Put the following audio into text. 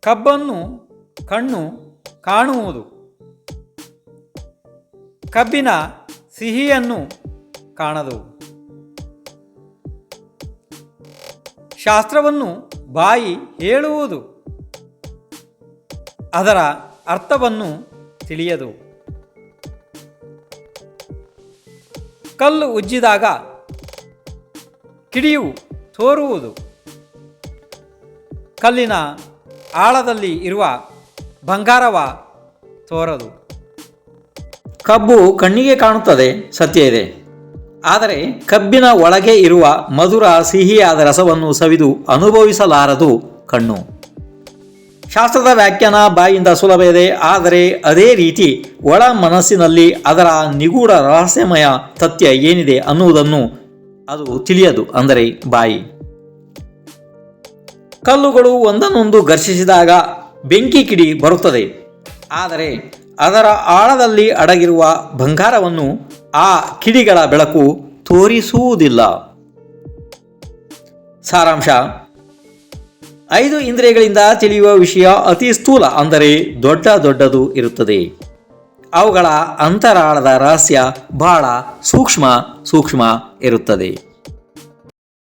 ಕಬ್ಬನ್ನು, ಕಣ್ಣು ಕಾಣುವುದು. ಕಬ್ಬಿನ ಸಿಹಿಯನ್ನು ಕಾಣದು. ಶಾಸ್ತ್ರವನ್ನು ಬಾಯಿ ಹೇಳುವುದು. ಅದರ ಅರ್ಥವನ್ನು ತಿಳಿಯದು. ಕಲ್ಲು ಉಜ್ಜಿದಾಗ ಕಿಡಿಯು ತೋರುವುದು. ಕಲ್ಲಿನ ಆಳದಲ್ಲಿ ಇರುವ ಬಂಗಾರವ ತೋರದು. ಕಬ್ಬು ಕಣ್ಣಿಗೆ ಕಾಣುತ್ತದೆ, ಸತ್ಯ ಇದೆ. ಆದರೆ ಕಬ್ಬಿನ ಒಳಗೆ ಇರುವ ಮಧುರ ಸಿಹಿಯಾದ ರಸವನ್ನು ಸವಿದು ಅನುಭವಿಸಲಾರದು ಕಣ್ಣು. ಶಾಸ್ತ್ರದ ವ್ಯಾಖ್ಯಾನ ಬಾಯಿಂದ ಸುಲಭ ಇದೆ, ಆದರೆ ಅದೇ ರೀತಿ ಒಳ ಮನಸ್ಸಿನಲ್ಲಿ ಅದರ ನಿಗೂಢ ರಹಸ್ಯಮಯ ತಥ್ಯ ಏನಿದೆ ಅನ್ನುವುದನ್ನು ಅದು ತಿಳಿಯದು, ಅಂದರೆ ಬಾಯಿ. ಕಲ್ಲುಗಳು ಒಂದನ್ನೊಂದು ಘರ್ಷಿಸಿದಾಗ ಬೆಂಕಿ ಕಿಡಿ ಬರುತ್ತದೆ. ಆದರೆ ಅದರ ಆಳದಲ್ಲಿ ಅಡಗಿರುವ ಬಂಗಾರವನ್ನು ಆ ಕಿಡಿಗಳ ಬೆಳಕು ತೋರಿಸುವುದಿಲ್ಲ. ಸಾರಾಂಶ, ಐದು ಇಂದ್ರಿಯಗಳಿಂದ ತಿಳಿಯುವ ವಿಷಯ ಅತಿ ಸ್ಥೂಲ ಅಂದರೆ ದೊಡ್ಡ ದೊಡ್ಡದು ಇರುತ್ತದೆ. ಅವುಗಳ ಅಂತರಾಳದ ರಹಸ್ಯ ಬಹಳ ಸೂಕ್ಷ್ಮ ಸೂಕ್ಷ್ಮ ಇರುತ್ತದೆ.